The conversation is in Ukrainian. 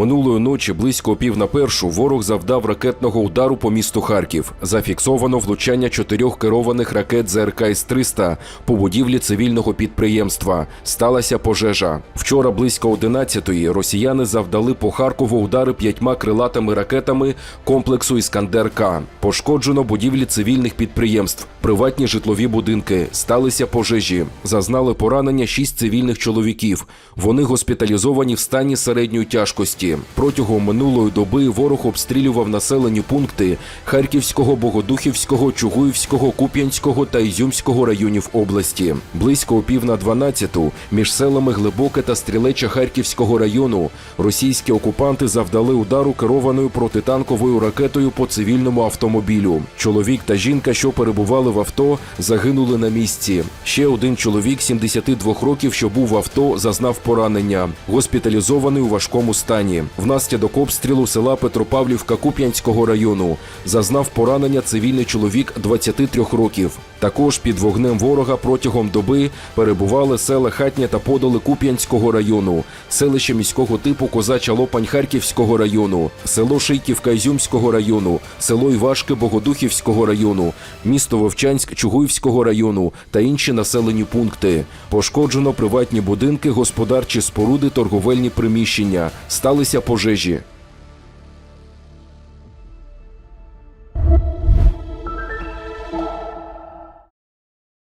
Минулої ночі близько пів на першу ворог завдав ракетного удару по місту Харків. Зафіксовано влучання чотирьох керованих ракет ЗРК С-300 по будівлі цивільного підприємства. Сталася пожежа. Вчора близько 11-ї росіяни завдали по Харкову удари п'ятьма крилатими ракетами комплексу Іскандер-К. Пошкоджено будівлі цивільних підприємств, приватні житлові будинки. Сталися пожежі. Зазнали поранення шість цивільних чоловіків. Вони госпіталізовані в стані середньої тяжкості. Протягом минулої доби ворог обстрілював населені пункти Харківського, Богодухівського, Чугуївського, Куп'янського та Ізюмського районів області. Близько о пів на 12-ту між селами Глибоке та Стрілеча Харківського району російські окупанти завдали удару керованою протитанковою ракетою по цивільному автомобілю. Чоловік та жінка, що перебували в авто, загинули на місці. Ще один чоловік 72 років, що був в авто, зазнав поранення, госпіталізований у важкому стані. Внаслідок обстрілу села Петропавлівка Куп'янського району зазнав поранення цивільний чоловік 23 років. Також під вогнем ворога протягом доби перебували села Хатня та Подоли Куп'янського району, селище міського типу Козача Лопань Харківського району, село Шийківка Ізюмського району, село Івашки Богодухівського району, місто Вовчанськ Чугуївського району та інші населені пункти. Пошкоджено приватні будинки, господарчі споруди, торговельні приміщення. Сталися пожежі.